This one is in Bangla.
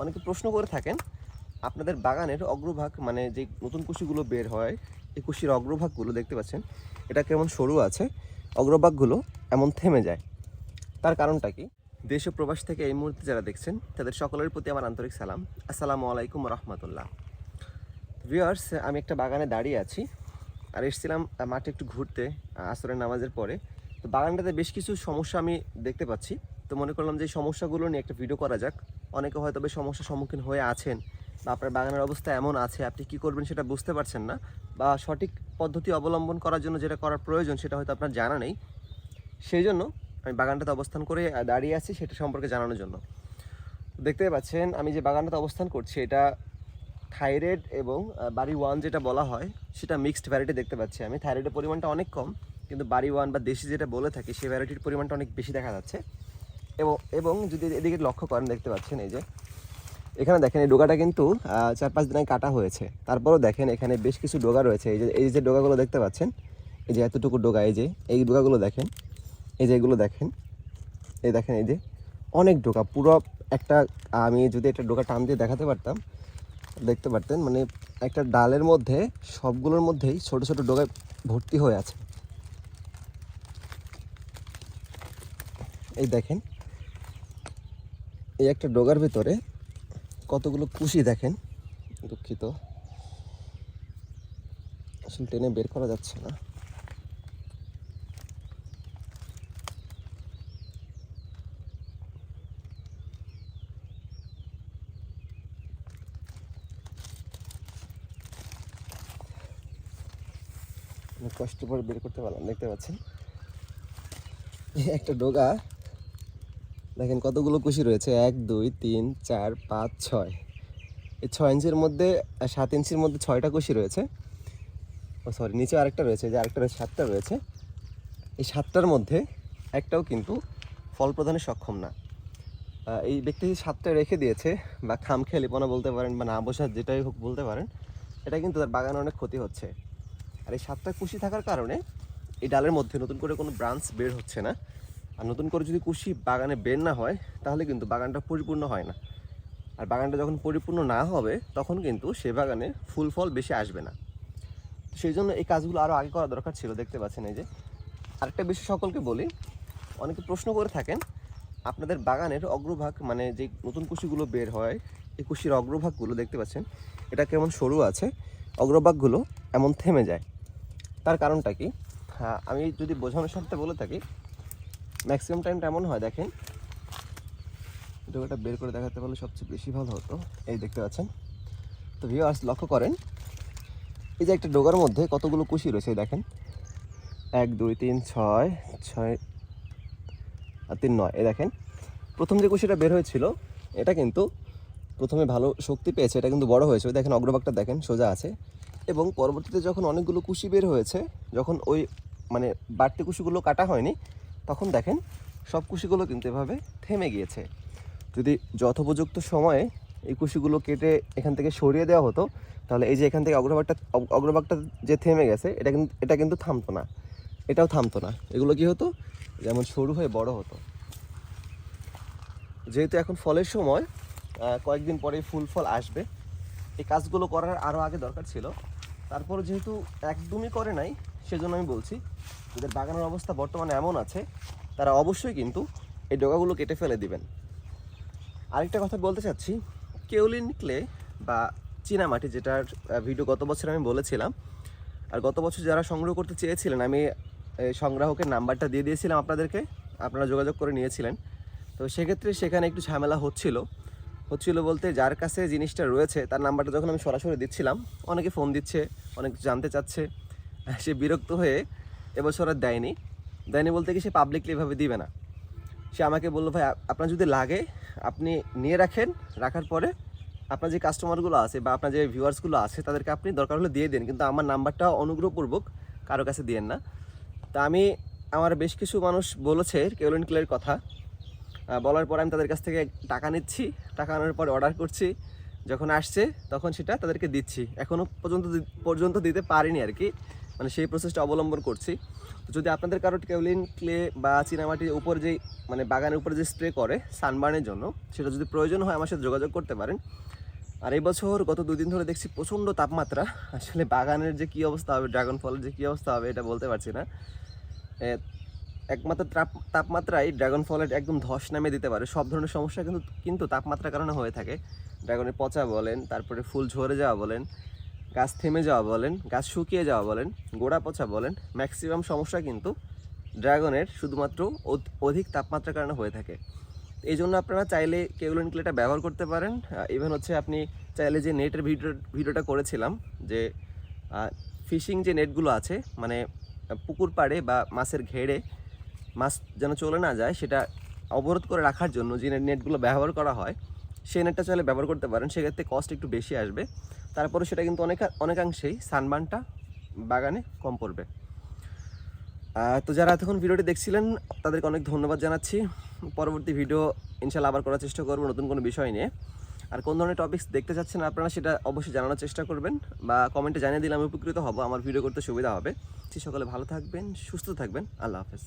অনেকে প্রশ্ন করে থাকেন, আপনাদের বাগানের অগ্রভাগ মানে যে নতুন কুশিগুলো বের হয়, এই কুশির অগ্রভাগগুলো দেখতে পাচ্ছেন, এটা কেমন সরু আছে, অগ্রভাগগুলো এমন থেমে যায়। তার কারণটা কি? দেশ প্রবাস থেকে এই মুহূর্তে যারা দেখছেন, তাদের সকলের প্রতি আমার আন্তরিক সালাম। আসসালামু আলাইকুম রহমতুল্লাহ। ভিউয়ার্স আমি একটা বাগানে দাঁড়িয়ে আছি, আর এসেছিলাম মাঠে একটু ঘুরতে আসরের নামাজের পরে। তো বাগানটাতে বেশ কিছু সমস্যা আমি দেখতে পাচ্ছি। তো মনে করলাম যে সমস্যাগুলো নিয়ে একটা ভিডিও করা যাক। অনেকে হয়তো বেশ সমস্যার সম্মুখীন হয়ে আছেন বা আপনার বাগানের অবস্থা এমন আছে, আপনি কি করবেন সেটা বুঝতে পারছেন না বা সঠিক পদ্ধতি অবলম্বন করার জন্য যেটা করার প্রয়োজন সেটা হয়তো আপনার জানা নেই। সেই জন্য আমি বাগানটাতে অবস্থান করে দাঁড়িয়ে আছি সেটা সম্পর্কে জানানোর জন্য। দেখতে পাচ্ছেন, আমি যে বাগানটাতে অবস্থান করছি এটা থাইরয়েড এবং বাড়ি ওয়ান যেটা বলা হয় সেটা মিক্সড ভ্যারাইটি দেখতে পাচ্ছি আমি। থাইরয়েডের পরিমাণটা অনেক কম, কিন্তু বাড়ি ওয়ান বা দেশি যেটা বলে থাকি, সেই ভ্যারাইটির পরিমাণটা অনেক বেশি দেখা যাচ্ছে। এবং এবং যদি এদিকে লক্ষ্য করেন, দেখতে পাচ্ছেন এই যে, এখানে দেখেন এই ডোগাটা কিন্তু চার পাঁচ দিন আগে কাটা হয়েছে। তারপরও দেখেন এখানে বেশ কিছু ডোগা রয়েছে। এই যে এই যে ডোগাগুলো দেখতে পাচ্ছেন, এই যে এতটুকু ডোগা, এই যে, এই ডোগাগুলো দেখেন, এই যে এগুলো দেখেন, এই দেখেন এই যে, অনেক ডোকা পুরো একটা, আমি যদি একটা ডোকা টান দিয়ে দেখাতে পারতাম, দেখতে পারতেন মানে একটা ডালের মধ্যে, সবগুলোর মধ্যেই ছোট ছোট ডোকায় ভর্তি হয়ে আছে। এই দেখেন এই একটা ডোগার ভিতরে কতগুলো কুশি দেখেন? দুঃখিত। আসলে টেনে বের করা যাচ্ছে না। কষ্ট করে বের করতে পারলাম, দেখতে পাচ্ছেন? একটা ডোগা দেখেন কতগুলো কুশি রয়েছে? এক, দুই, তিন, চার, পাঁচ, ছয়। এই ছয় ইঞ্চির মধ্যে সাত ইঞ্চির মধ্যে ছয়টা কুশি রয়েছে। ও সরি নিচে আরেকটা রয়েছে, যে আরেকটা রয়েছে সাতটা রয়েছে। এই সাতটার মধ্যে একটাও কিন্তু ফল প্রদানে সক্ষম না। এই ব্যক্তি সাতটা রেখে দিয়েছে, বা খাম খেলিপনা বলতে পারেন, বা না বসার যেটাই হোক বলতে পারেন, এটা কিন্তু তার বাগানে অনেক ক্ষতি হচ্ছে। আর এই সাতটা কুশি থাকার কারণে এই ডালের মধ্যে নতুন করে কোনো ব্রাঞ্চ বের হচ্ছে না। আর নতুন করে যদি কুশি বাগানে বের না হয়, তাহলে কিন্তু বাগানটা পরিপূর্ণ হয় না। আর বাগানটা যখন পরিপূর্ণ না হবে, তখন কিন্তু সে বাগানে ফুল ফল বেশি আসবে না। সেই জন্য এই কাজগুলো আরও আগে করা দরকার ছিল, দেখতে পাচ্ছেন এই যে। আরেকটা বিষয় সকলকে বলি, অনেকে প্রশ্ন করে থাকেন, আপনাদের বাগানের অগ্রভাগ মানে যে নতুন কুশিগুলো বের হয়, এই কুশির অগ্রভাগগুলো দেখতে পাচ্ছেন, এটা কেমন সরু আছে, অগ্রভাগগুলো এমন থেমে যায়। তার কারণটা কি? হ্যাঁ আমি যদি বোঝানোর সাথে বলে থাকি ম্যাক্সিমাম টাইমটা এমন হয়, দেখেন। ডোকাটা বের করে দেখাতে পারলে সবচেয়ে বেশি ভালো হতো। এই দেখতে পাচ্ছেন। তো ভিউয়ার্স লক্ষ্য করেন, এই যে একটা ডোগার মধ্যে কতগুলো কুশি রয়েছে দেখেন। এক, দুই, তিন, ছয় ছয়, আর তিন, নয়, এই দেখেন। প্রথম যে কুশিটা বের হয়েছিল, এটা কিন্তু প্রথমে ভালো শক্তি পেয়েছে, এটা কিন্তু বড় হয়েছে। দেখেন, অগ্রভাগটা দেখেন, সোজা আছে। এবং পরবর্তীতে যখন অনেকগুলো কুশি বের হয়েছে, যখন ওই মানে বাড়তি কুশিগুলো কাটা হয়নি তখন দেখেন সব কুশিগুলো কিন্তু এভাবে থেমে গিয়েছে। যদি যথোপযুক্ত সময়ে এই কুশিগুলো কেটে এখান থেকে সরিয়ে দেওয়া হতো, তাহলে এই যে এখান থেকে অগ্রভাগটা অগ- অগ্রভাগটা যে থেমে গেছে, এটা কিন্তু এটা কিন্তু থামতো না। এটাও থামতো না। এগুলো কি হতো? যেমন সরু হয়ে বড় হতো। যেহেতু এখন ফলের সময় কয়েকদিন পরে ফুল ফল আসবে। এই কাজগুলো করার আরও আগে দরকার ছিল। তারপর যেহেতু একদমই করে নাই সেজন্য আমি বলছি, যাদের বাগানের অবস্থা বর্তমানে এমন আছে, তারা অবশ্যই কিন্তু এই ডগাগুলো কেটে ফেলে দিবেন। আরেকটা কথা বলতে চাচ্ছি, কেউলিন ক্লে বা চীনামাটি যেটার ভিডিও গত বছর আমি বলেছিলাম, আর গত বছর যারা সংগ্রহ করতে চেয়েছিলেন, আমি এই সংগ্রাহকের নাম্বারটা দিয়ে দিয়েছিলাম আপনাদেরকে, আপনারা যোগাযোগ করে নিয়েছিলেন। তো সেক্ষেত্রে সেখানে একটু ঝামেলা হচ্ছিল। হচ্ছিল বলতে যার কাছে জিনিসটা রয়েছে, তার নাম্বারটা যখন আমি সরাসরি দিচ্ছিলাম, অনেকে ফোন দিচ্ছে, অনেক জানতে চাচ্ছে। সে বিরক্ত হয়ে এবছর আর দেয়নি। দেয়নি বলতে কি সে পাবলিকলি এভাবে দিবে না। সে আমাকে বলল, ভাই আপনার যদি লাগে, আপনি নিয়ে রাখেন। রাখার পরে আপনার যে কাস্টমারগুলো আছে বা আপনার যে ভিউয়ার্সগুলো আছে, তাদেরকে আপনি দরকার হলে দিয়ে দিন। কিন্তু আমার নাম্বারটা অনুগ্রহপূর্বক কারও কাছে দিয়েন না। তা আমি, আমার বেশ কিছু মানুষ বলেছে কেউলিন ক্লের কথা। বলার পর আমি তাদের কাছ থেকে টাকা নিচ্ছি। টাকা আনার পর অর্ডার করছি। যখন আসছে, তখন সেটা তাদেরকে দিচ্ছি। এখনও পর্যন্ত পর্যন্ত দিতে পারিনি আর কি। মানে সেই প্রসেসটা অবলম্বন করছি। তো যদি আপনাদের কারও কেউলিন ক্লে বা চীনামাটির উপর যেই মানে বাগানের উপরে যে স্প্রে করে সানবার্নের জন্য, সেটা যদি প্রয়োজন হয় আমার সাথে যোগাযোগ করতে পারেন। আর এই বছর গত দুদিন ধরে দেখছি প্রচণ্ড তাপমাত্রা। আসলে বাগানের যে কী অবস্থা হবে ড্রাগন ফলের যে কী অবস্থা হবে, এটা বলতে পারছি না। একমাত্র তাপ, তাপমাত্রাই ড্রাগন ফলের একদম ধস নামে দিতে পারে। সব ধরনের সমস্যা কিন্তু কিন্তু তাপমাত্রার কারণে হয়ে থাকে। ড্রাগনের পচা বলেন, তারপরে ফুল ঝরে যাওয়া বলেন গাছ থেমে যাওয়া বলেন, গাছ শুকিয়ে যাওয়া বলেন, গোড়া পচা বলেন ম্যাক্সিমাম সমস্যা কিন্তু ড্রাগনের শুধুমাত্র অধ- অধিক তাপমাত্রার কারণে হয়ে থাকে। এই জন্য আপনারা চাইলে কেউলিন ক্লেটা ব্যবহার করতে পারেন। ইভেন হচ্ছে আপনি চাইলে যে নেটের ভিডিও, ভিডিওটা করেছিলাম যে ফিশিং যে নেটগুলো আছে মানে পুকুর পাড়ে বা মাছের ঘেড়ে, মাছ যেন চলে না যায়, সেটা অবরোধ করে রাখার জন্য যে নেটগুলো ব্যবহার করা হয় সেই নেটটা চাইলে ব্যবহার করতে পারেন, সেক্ষেত্রে কস্ট একটু বেশি আসবে। তারপরে সেটা কিন্তু অনেক, অনেকাংশেই সানবানটা বাগানে কম পড়বে। তো যারা এতক্ষণ ভিডিওটি দেখছিলেন, তাদেরকে অনেক ধন্যবাদ জানাচ্ছি। পরবর্তী ভিডিও ইনশাল্লাহ আবার করার চেষ্টা করব নতুন কোনো বিষয় নিয়ে। আর কোন ধরনের টপিকস দেখতে চাচ্ছেন আপনারা, সেটা অবশ্যই জানানোর চেষ্টা করবেন বা কমেন্টে জানিয়ে দিলে আমি উপকৃত হব, আমার ভিডিও করতে সুবিধা হবে। সে সকলে ভালো থাকবেন, সুস্থ থাকবেন, আল্লাহ হাফেজ।